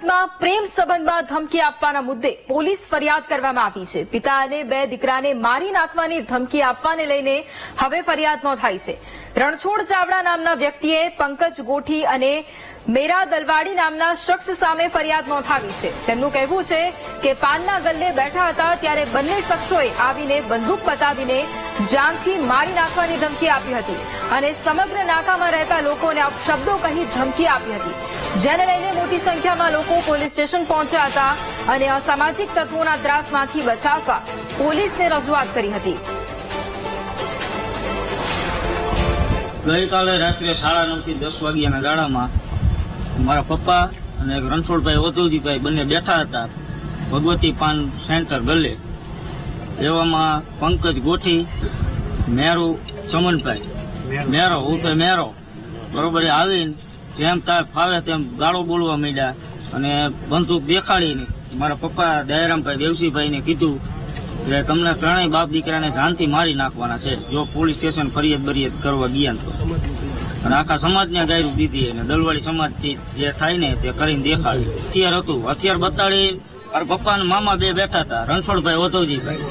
સુરતમાં પ્રેમ સંબંધમાં ધમકી આપવાના મુદ્દે પોલીસ ફરિયાદ કરવામાં આવી છે. પિતા અને બે દીકરાને મારી નાખવાની ધમકી આપવાને લઈને હવે ફરિયાદ નોંધાઈ છે. રણછોડ ચાવડા નામના વ્યક્તિએ પંકજ ગોઠી અને મેરા દલવાડી નામના શખ્સ સામે ફરિયાદ નોંધાવી છે. તેમનું કહેવું છે કે પાનના ગલ્લે બેઠા હતા ત્યારે બંને શખ્સોએ આવીને બંદૂક બતાવીને જાનથી મારી નાખવાની ધમકી આપી હતી અને સમગ્ર નાકામાં રહેતા લોકોને શબ્દો કહી ધમકી આપી હતી. જેને લઈને મોટી સંખ્યામાં લોકો પોલીસ સ્ટેશન પહોંચ્યા હતા અને અસામાજિક તત્વોના ત્રાસમાંથી બચાવવા પોલીસને રજૂઆત કરી હતી. ગઈકાલે રાત્રે સાડા નવથી દસ વાગ્યાના ગાળામાં મારા પપ્પા અને રણછોડભાઈ ઓતુજીભાઈ બંને બેઠા હતા ભગવતી પાન સેન્ટર ગલે એવામાં પંકજ ગોઠી, મેરુ ચમનભાઈ. મેરો, ઉર્ફે મેરો. બરોબર આવીને જેમ તાર ફાવે તેમ ગાળો બોલવા માંડ્યા. અને બંદૂક દેખાડીને મારા પપ્પા દયારામભાઈ દેવસીભાઈને કીધું કે તમને ત્રણેય બાપ દીકરાને જાનથી મારી નાખવાના છે. જો પોલીસ સ્ટેશન ફરિયાદ બરિયાદ કરવા ગયા તો. અને આખા સમાજને ગાયરું દીધી અને દલવાડી સમાજ જે થાય ને તે કરીને દેખાડી હથિયાર હતું. હથિયાર બતાડી મારા પપ્પા અને મામા બે બેઠા હતા. રણછોડભાઈ ઓધવજીભાઈ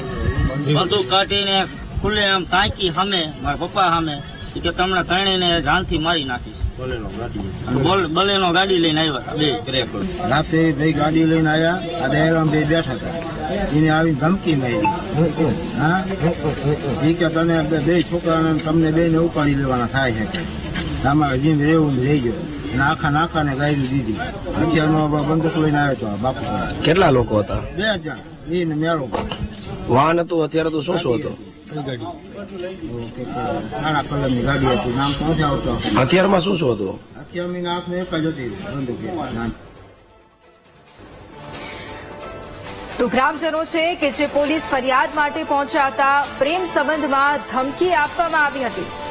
બંદૂક કાઢીને ખુલ્લે આમ તાંકી સામે, મારા પપ્પા સામે કે તમને ત્રણેયને જાનથી મારી નાખીશ બોલ બલેનો ગાડી લઈને આવ્યા બે રાતે ભાઈ ગાડી લઈને આવ્યા આ દયારામ ભાઈ બેઠા હતા. એને આવી ધમકી મારી. હા? ઈ કે તને બે- બે છોકરાને તમને બે ને ઉપાડી લેવાના થાય છે તમારે જેમ રહેવું રહી ગયો અને આખા નાખા ને ગાડી દીધી. અત્યારનો બંદૂક લઈને આવ્યો હતો બાપુ કેટલા લોકો હતા? બે જણ. એ ને મેળો વાહન હતું અત્યારે તો શું શું હતું? હથિયારમાં શું શું હતું. તો ગ્રામજનો છે કે જે પોલીસ ફરિયાદ માટે પહોંચ્યા હતા પ્રેમ સંબંધમાં ધમકી આપવામાં આવી હતી.